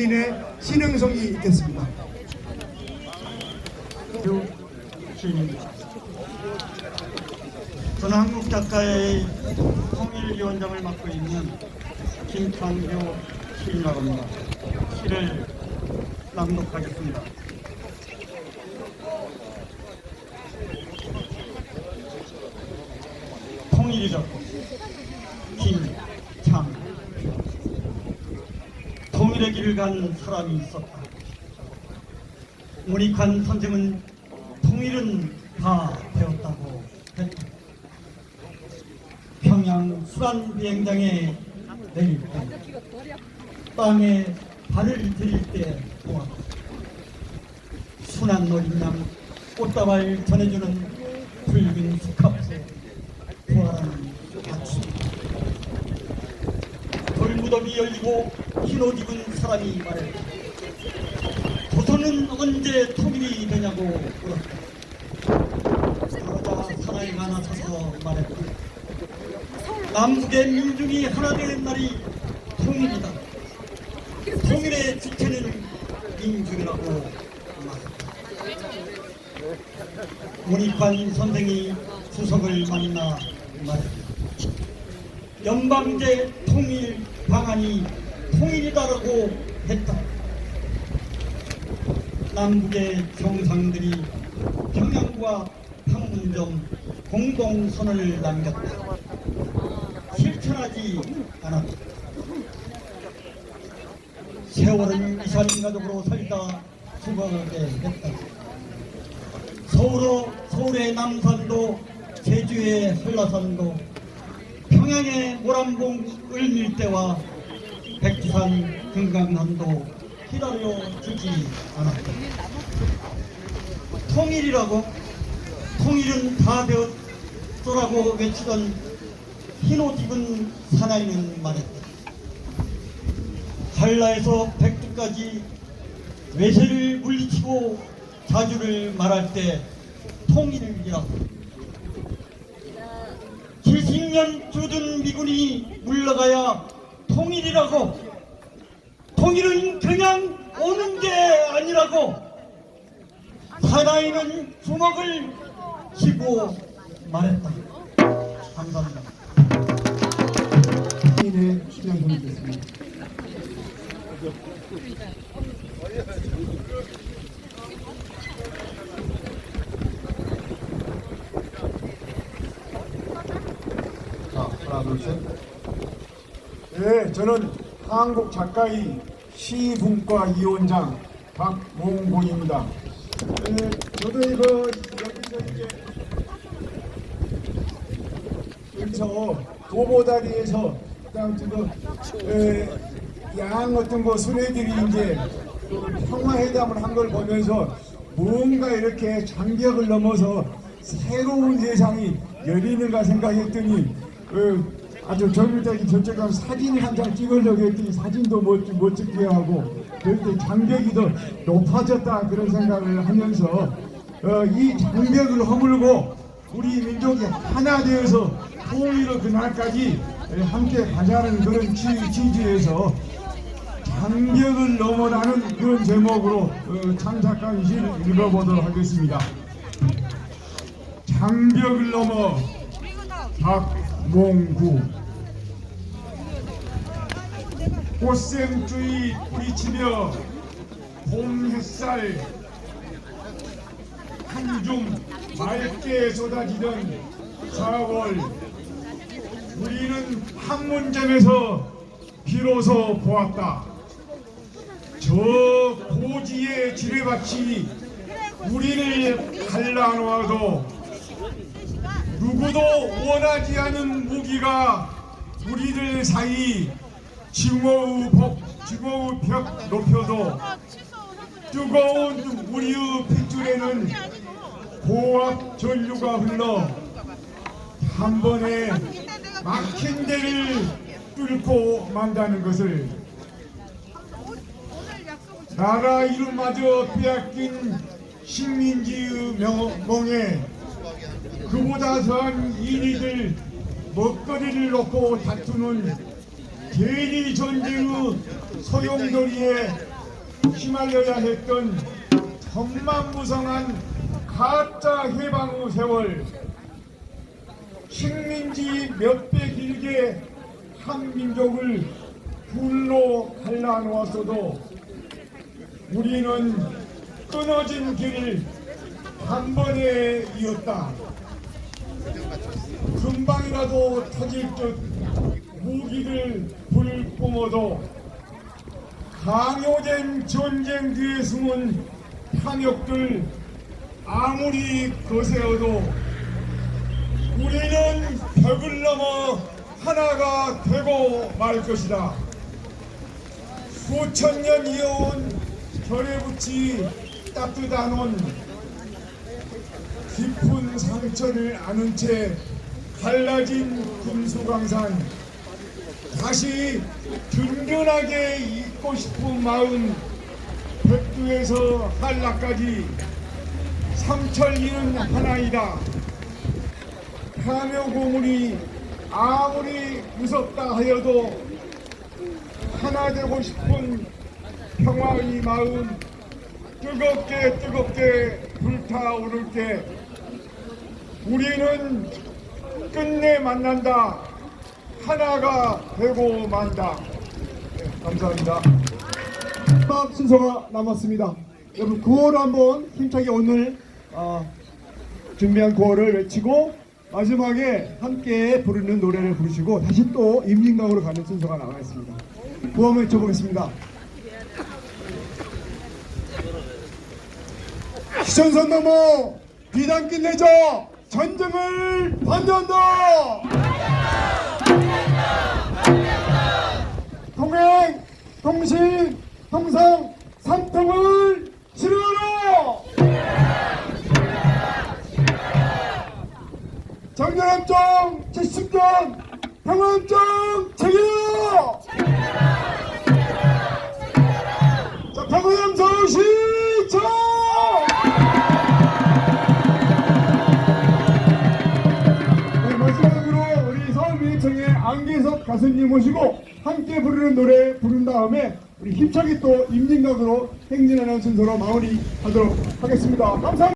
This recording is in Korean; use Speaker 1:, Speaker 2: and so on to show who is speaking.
Speaker 1: 시인의 신흥성이 있겠습니다.
Speaker 2: 저는 한국 작가의 통일위원장을 맡고 있는 김창규 시인이라고 합니다. 시를 낭독하겠습니다. 통일이라고 김창 통일의 길을 간 사람이 있었다. 문익환 선생은 통일은 다 배웠다고 했다. 평양 수란 비행장에 내릴 때 땅에 발을 들일 때 보았다. 순한 어린 양 꽃다발 전해주는 붉은 스카프 부활하는 아침 돌 무덤이 열리고 흰 옷 입은 사람이 말했다. 조선은 언제 통일이 되냐고 물었다. 그러자 사나이가 나서서 말했다. 남북의 민중이 하나 되는 날이 통일이다. 통일의 주체는 민중이라고 말했다. 문익환 선생이 수석을 만나 말했다. 연방제 통일 방안이 통일이다라고 했다. 남북의 정상들이 평양과 판문점 공동선언을 남겼다. 실천하지 않았다. 세월은 이산인 가족으로 살다 죽어가게 했다. 서울의 남산도 제주의 한라산도 평양의 모란봉 을밀대와 백두산 금강산도 기다려 주지 않았다. 통일이라고 통일은 다 되었더라고 외치던 흰옷 입은 사나이는 말했다. 한라에서 백두까지 외세를 물리치고 자주를 말할 때 통일이라고 70년 주둔 미군이 물러가야 통일이라고 통일은 그냥 오는 게 아니라고 사나이는 주먹을 쥐고 말했다. 감사합니다.
Speaker 1: 시인의 신흥성이 있겠습니다.
Speaker 3: 자, 하나, 둘, 셋.
Speaker 1: 네, 저는 한국 작가의 시분과 이원장 박몽곤입니다. 네, 저도 이거 여기서 이제 여기서 도보다리에서 그다음 그양 어떤 거 수레들이 이제 그 평화회담을 한 걸 보면서 뭔가 이렇게 장벽을 넘어서 새로운 세상이 열리는가 생각했더니 그 아주 저쪽 가서 사진 한 장 찍으려고 했더니 사진도 못, 못 찍게 하고 그때 장벽이 더 높아졌다 그런 생각을 하면서 어, 이 장벽을 허물고 우리 민족이 하나 되어서 통일의 그날까지 함께 가자는 그런 취, 취지에서 장벽을 넘어라는 그런 제목으로 어, 창작한 시를 읽어보도록 하겠습니다. 장벽을 넘어 박 몽구 꽃샘주의 뿌리치며 봄 햇살 한줌 맑게 쏟아지던 4월 우리는 판문점에서 비로소 보았다. 저 고지의 지뢰밭이 우리를 갈라놓아도 누구도 원하지 않은 무기가 우리들 사이 징호의 복, 징호의 벽 높여도 뜨거운 우리의 핏줄에는 고압 전류가 흘러 한 번에 막힌 데를 뚫고 만다는 것을 나라 이름마저 빼앗긴 식민지의 명- 멍에 그보다 더한 인이들 먹거리를 놓고 다투는 대리 전쟁의 소용돌이에 휘말려야 했던 험만무성한 가짜 해방 후 세월 식민지 몇배 길게 한 민족을 불로 갈라놓았어도 우리는 끊어진 길을 한 번에 이었다. 금방이라도 터질 듯 무기를 불 뿜어도 강요된 전쟁 뒤에 숨은 탐욕들 아무리 거세어도 우리는 벽을 넘어 하나가 되고 말 것이다. 수천 년 이어온 결에 붙이 따뜻한 온 깊은 상처를 아는 채 갈라진 금수강산. 다시 든든하게 잊고 싶은 마음 백두에서 한라까지. 삼천리는 하나이다. 하며 고문이 아무리 무섭다 하여도 하나 되고 싶은 평화의 마음 뜨겁게 뜨겁게 불타오를 때 우리는 끝내 만난다 하나가 되고 만다 네, 감사합니다
Speaker 4: 마지막 순서가 남았습니다. 여러분 구호를 한번 힘차게 오늘 어, 준비한 구호를 외치고 마지막에 함께 부르는 노래를 부르시고 다시 또 임진강으로 가는 순서가 나와 있습니다. 한번 외쳐보겠습니다. 시천선 넘어 비단 끝내자 전쟁을 반대한다. 동행, 동신, 동상, 삼통을 실현하라! 정전합정 70년 평화협정 체결하라! 자, 평화협정 시작! 가수님 모시고 함께 부르는 노래 부른 다음에 우리 힘차게 또 임진각으로 행진하는 순서로 마무리하도록 하겠습니다. 감사합니다.